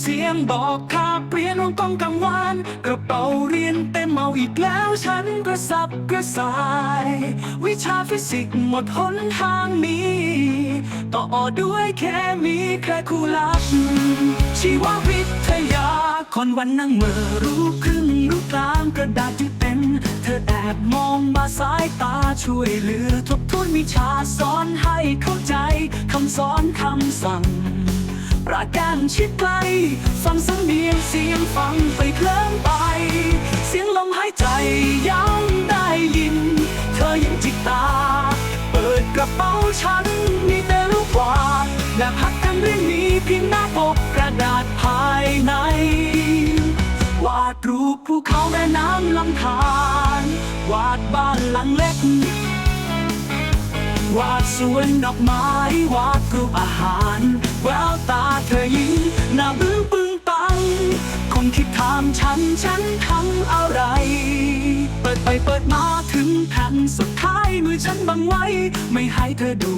เสียงบอกคาเปลี่ยนวงกองกังวานกระเป๋าเรียนเต็มเอาอีกแล้วฉันกระสับกระส่าย วิชาฟิสิกส์หมดหนทางนี้ ต่อด้วยแค่มีแค่คูลับชีววิทยา คนวันนั่งเมื่อรู้ครึ่งรู้กลางกระดาษที่เป็น เธอแอบมองมาสายตาช่วยเหลือทบทวนวิชาสอนให้เข้าใจคำสอนคำสั่ง ประการชิดไกลฟังสำเนียงเสียงฟังไปเคลิ้มไป เสียงลมหายใจยังได้ยิน เธอยังจิกตา เปิดกระเป๋าฉันมีแต่ลูกวาดและพักกันเรื่องนี้เพียงหน้าปกกระดาษภายใน วาดรูปภูเขาแม่น้ำลำธารวาดบ้านหลังเล็กวาดสวนดอกไม้วาดรูปอาหาร เธอยิ้มหน้าบึ้งปึงปังคงคิดถามฉันฉันทำอะไร เปิดไปเปิดมาถึงแผ่นสุดท้ายมือฉันบังไว้ ไม่ให้เธอดู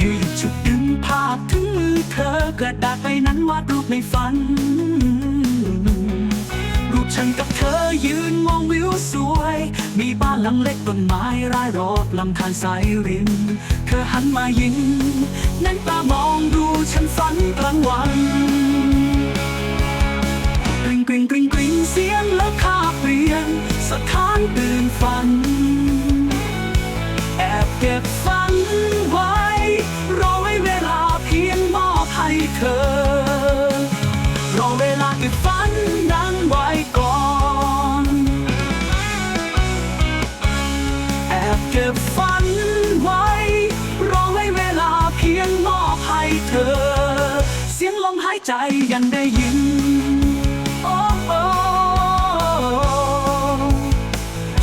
ยืนจุดดึงภาพถึงมือเธอกระดาษใบนั้นวาดรูปในฝัน ฉันกับเธอยืนมองวิวสวย มีบ้านหลังเล็กต้นไม้รายรอบลำธารสายริม เธอหันมายิ้มนั่นตามองดูฉันฝันกลางวันกริ่งกริ่งกริ่งกริ่งเสียงแล้วคาบเรียนสถานตื่นฝัน แอบเก็บฝันไว้รอไว้เวลาเพียงมอบให้เธอ รอเวลาเก็บฝัน เก็บฝันไว้ รอให้เวลาเพียงมอบให้เธอ เสียงลมหายใจยังได้ยินโอ้โอ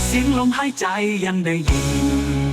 เสียงลมหายใจยังได้ยิน